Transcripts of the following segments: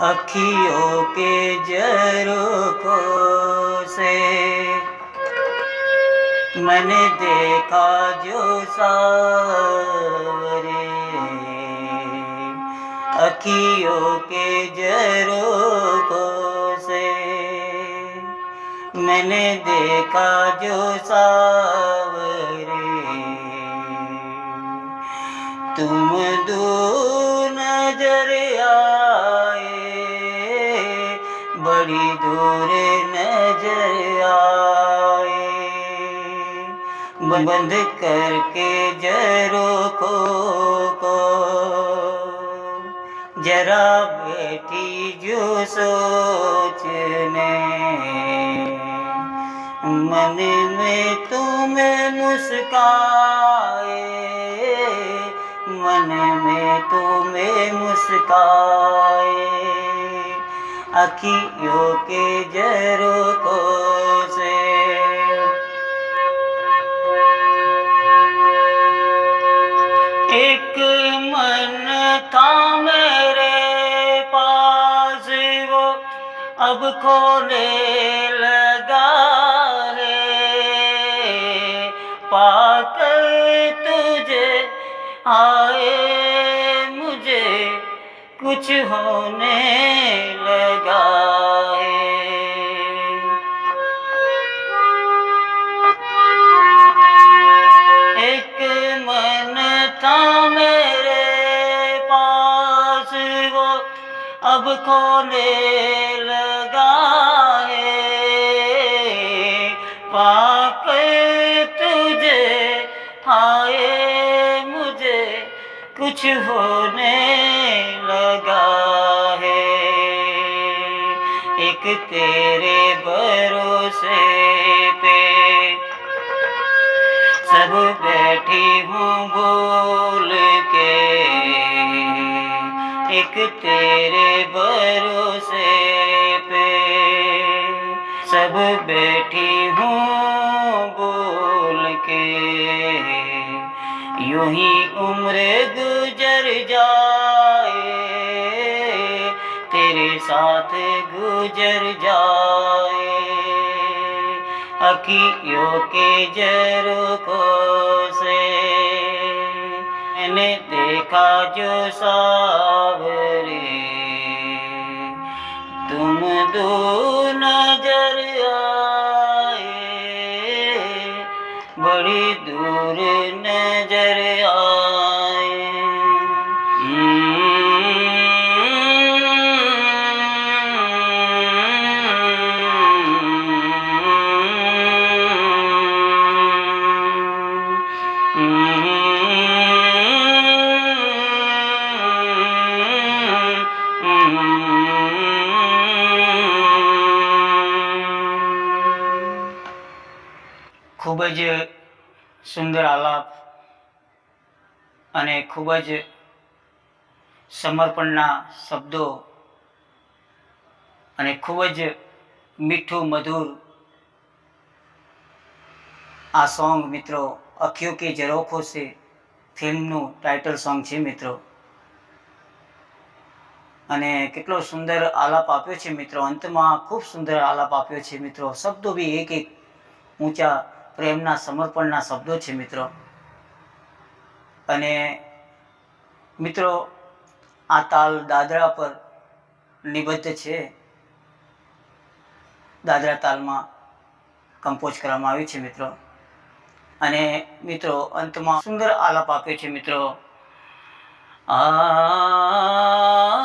अखियों के झरोखों से मैंने देखा जो सावरे अखियों के झरोखों से मैंने देखा जो सावरे तुम बंद करके जरो को को। जरा बैठी जो सोचने, मन में तुम्हें मुस्काए, मन में तुम्हें मुस्काए। अखियों के जरो से एक मन था मेरे पास वो अब खोने लगा है पाकर तुझे आए मुझे कुछ होने अब खोने लगा है पाकर तुझे आए मुझे कुछ होने लगा है एक तेरे भरोसे ઉમરે ગુજર જાય તેરે સાથ ગુજર જાય અખિયો કે જરો કો સે એને દેખા જો સાવરે તુમ દૂર ન જર ખૂબ જ સુંદર આલાપ અને ખૂબ જ સમર્પણના શબ્દો અને ખૂબ જ મીઠું, મધુર આ સોંગ મિત્રો, અખિયો કે જરોખો છે ફિલ્મનું ટાઇટલ સોંગ છે મિત્રો. અને કેટલો સુંદર આલાપ આપ્યો છે મિત્રો. અંતમાં ખૂબ સુંદર આલાપ આપ્યો છે મિત્રો. શબ્દો બી એક એક ઊંચા પ્રેમના સમર્પણના શબ્દો છે, મિત્રો. અને મિત્રો, આ તાલ દાદરા પર નિબદ્ધ છે. દાદરા તાલમાં કમ્પોઝ કરવામાં આવ્યું છે, મિત્રો. અને મિત્રો, અંતમાં સુંદર આલાપ આપ્યો છે, મિત્રો. આ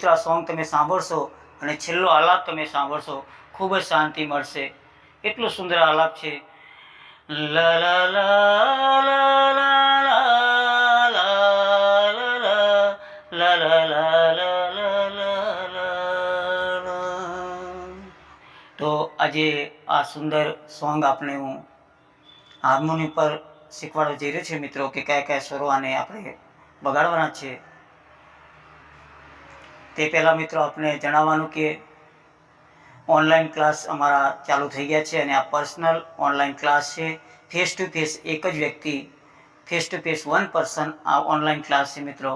મિત્રો આ સોંગ તમે સાંભળશો અને છેલ્લો આલાપ તમે સાંભળશો ખૂબ જ શાંતિ મળશે એટલો સુંદર આલાપ છે લા લા લા લા લા તો આજે આ સુંદર સોંગ આપણે હું હાર્મોનિયમ પર શીખવાડવા જઈ રહ્યો છે મિત્રો કે કયા કયા સ્વરો આને આપણે બગાડવાના છે તે પહેલાં મિત્રો આપણે જણાવવાનું કે ઓનલાઈન ક્લાસ અમારા ચાલુ થઈ ગયા છે અને આ પર્સનલ ઓનલાઈન ક્લાસ છે. ફેસ ટુ ફેસ એક જ વ્યક્તિ face to face one person આ ઓનલાઈન ક્લાસ છે મિત્રો.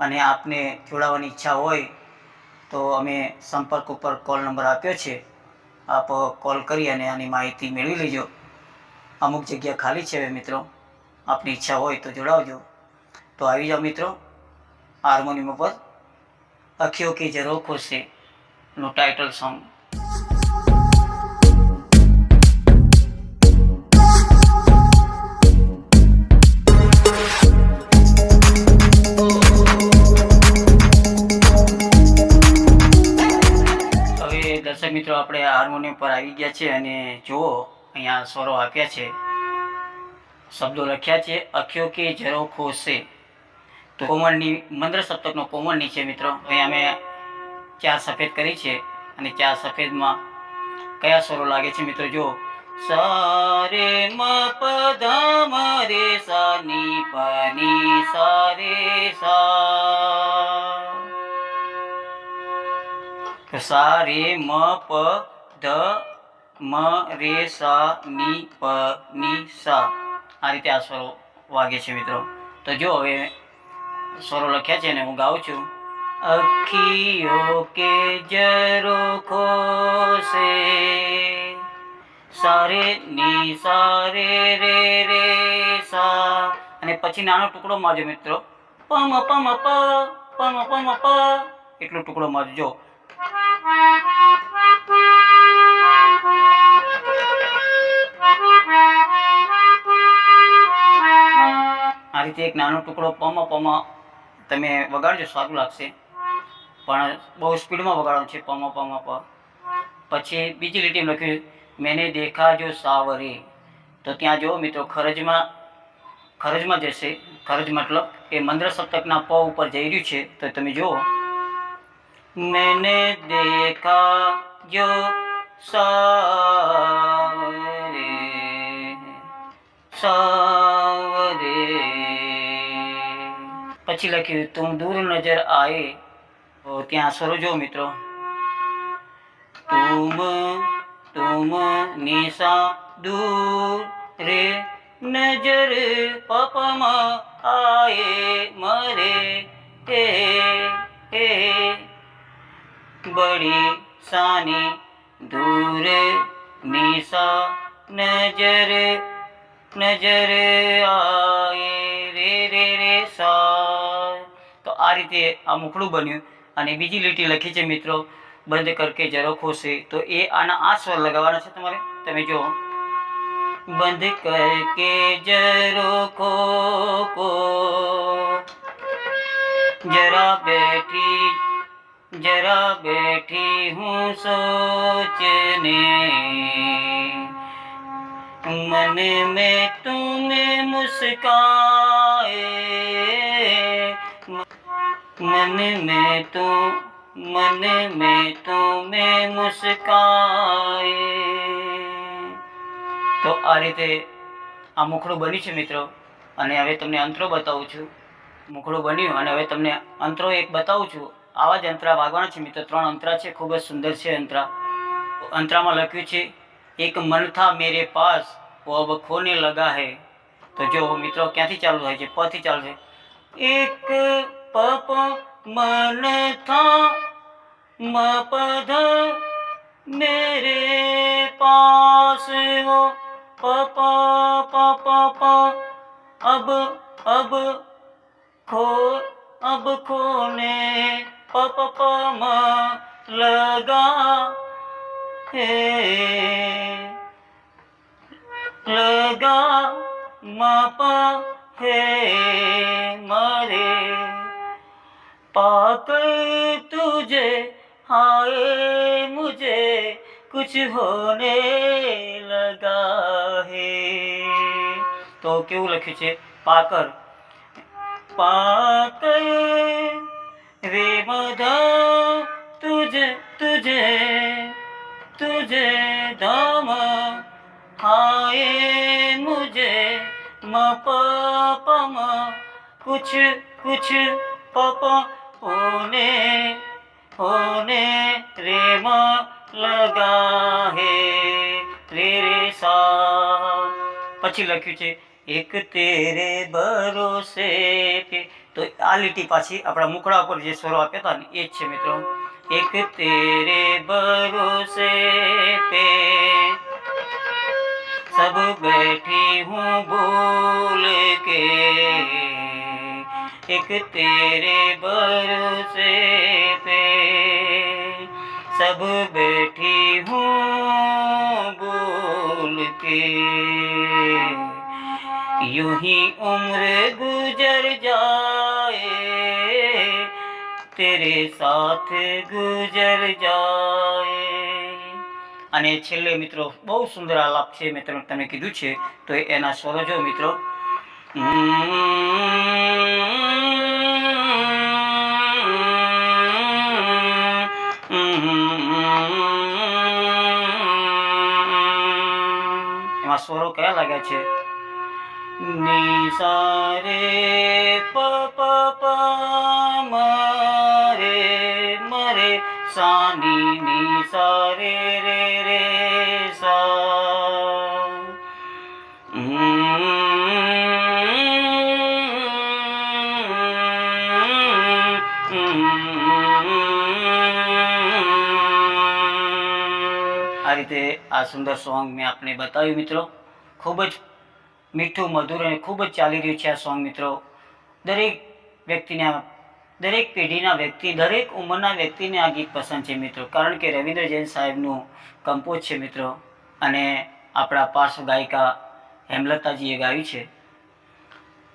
અને આપને જોડાવાની ઈચ્છા હોય તો અમે સંપર્ક ઉપર કોલ નંબર આપ્યો છે. આપ કોલ કરી અને આની માહિતી મેળવી લેજો. અમુક જગ્યા ખાલી છે હવે મિત્રો. આપની ઈચ્છા હોય તો જોડાવજો. તો આવી જાઓ મિત્રો. હાર્મોનિયમ ઉપર અખિયો की जरो ખુશી નું ટાઇટલ સોંગ હવે દર્શક મિત્રો આપણે હાર્મોનિયમ પર આવી ગયા છે અને જુઓ અહીંયા સ્વરો આપ્યા છે શબ્દો લખ્યા છે અખ્યો કે જરો ખોશે તો કોમળની, મંદ્ર સપ્તકનો કોમળની છે મિત્રો. અહીંયા અમે ચાર સફેદ કરી છે અને ચાર સફેદમાં કયા સ્વરો લાગે છે મિત્રો? જો સારે મ પ ધ મ રે સા ની પ ની સા. રે સા સા રે મ પ ધ મ રે સા. ની પ ની સા આ રીતે આ સ્વરો વાગે છે મિત્રો. તો જો હવે સ્વરો લખ્યા છે ને હું ગાઉં છું. અખિયો કે જરો ખોસે સારે ની સારે રે રે સા. અને પછી નાનો ટુકડો મારજો મિત્રો. પમ પમ, પ, પમ પમ, પ. એટલો ટુકડો મારજો. આ રીતે એક નાનો ટુકડો પમ પમ તમે વગાડજો, સારું લાગશે. પણ બહુ સ્પીડમાં વગાડવાનું છે, પમ પમ પ પછી બીજી લીટી લખ્યું, મેને દેખા જો સાવરે. તો ત્યાં જો મિત્રો, ખરજમાં ખરજમાં જશે ખરજ મતલબ એ મંદ્ર સપ્તકના પ ઉપર જઈ રહ્યું છે. તો તમે જુઓ. મેને દેખા જો સાવરે સાવરે પછી લખ્યું તું દૂર નજર આએ તો ત્યાં સ્વરો જો મિત્રો તુમ તુમ નિશા દૂર રે નજર પપમાં આએ મરે હે હે બડી સાની દૂર નિશા નજર નજર આએ રે રે રે સા તો આ રીતે આ મુખડું બન્યું અને બીજી લીટી લખી છે મિત્રો બંધ કરકે જરો ખોશે તો એ આના આ સ્વર લગાવવાના છે તમારે તમે જો બંધ કરકે જરો ખો કો જરા બેઠી જરા બેઠી હું સોચને मन में तुम्हें मुस्काए मन में तो मन में तुम्हें मुस्काए તો આ રીતે આ મુખડું બન્યું છે મિત્રો અને હવે તમને અંતરો બતાવું છું મુખડું બન્યું અને હવે તમને અંતરો એક બતાવું છું આવા જ અંતરા વાગવાના છે મિત્રો ત્રણ અંતરા છે ખૂબ જ સુંદર છે અંતરા અંતરામાં લખ્યું છે એક મન થા મેરે પાસ वो अब खोने लगा है તો જો મિત્રો ક્યાંથી ચાલુ થાય છે પ થી ચાલુ છે એક પ પ મન થા મ પ ધ મેરે પાસ हो प प प प प अब अब खो अब खोने प प प म लगा है लगा मापा है मरे पाकर तुझे हाय मुझे कुछ होने लगा है તો કેવું લખ્યું છે પાકર પાકર રે બધા તુજે તુજે तुझे धाम आए मुझे म प प म कुछ कुछ प प होने होने रे म લગા હે રે રે સા પછી લખ્યું છે એક તેરે ભરોસે પે તો આ લીટી પાછી આપણા મુખડા ઉપર જે સ્વરો આપ્યા હતા ને એ જ છે મિત્રો એક તેરે ભરોસે बैठी हूँ भूल के। एक तेरे भरोसे पे। सब बैठी हूँ भूल के। यूँ ही उम्र गुजर जाए। तेरे साथ गुजर जाए। અને છેલ્લે મિત્રો, બહુ સુંદર આલાપ છે, મેં તમે કીધું છે, તો એના સ્વરો મિત્રો. એમાં સ્વરો કયા લાગ્યા છે? ની સારે પ પ પ, મરે મરે સાની ની સારે રે રે સા. આ રીતે આ સુંદર સોંગ મેં આપને બતાવ્યું મિત્રો. ખૂબ જ મીઠું, મધુર અને ખૂબ જ ચાલી રહ્યું છે આ સોંગ મિત્રો. દરેક વ્યક્તિને આ દરેક પેઢીના વ્યક્તિ, દરેક ઉંમરના વ્યક્તિને આ ગીત પસંદ છે મિત્રો. કારણ કે રવિન્દ્ર જૈન સાહેબનું કંપોઝ છે મિત્રો અને આપણા પાર્શ્વ ગાયિકા હેમલતાજીએ ગાયું છે.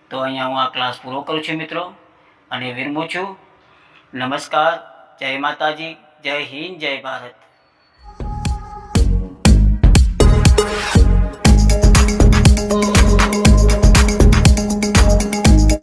તો અહીંયા હું આ ક્લાસ પૂરો કરું છું મિત્રો અને વિરમું છું. નમસ્કાર, જય માતાજી, જય હિન્દ, જય ભારત.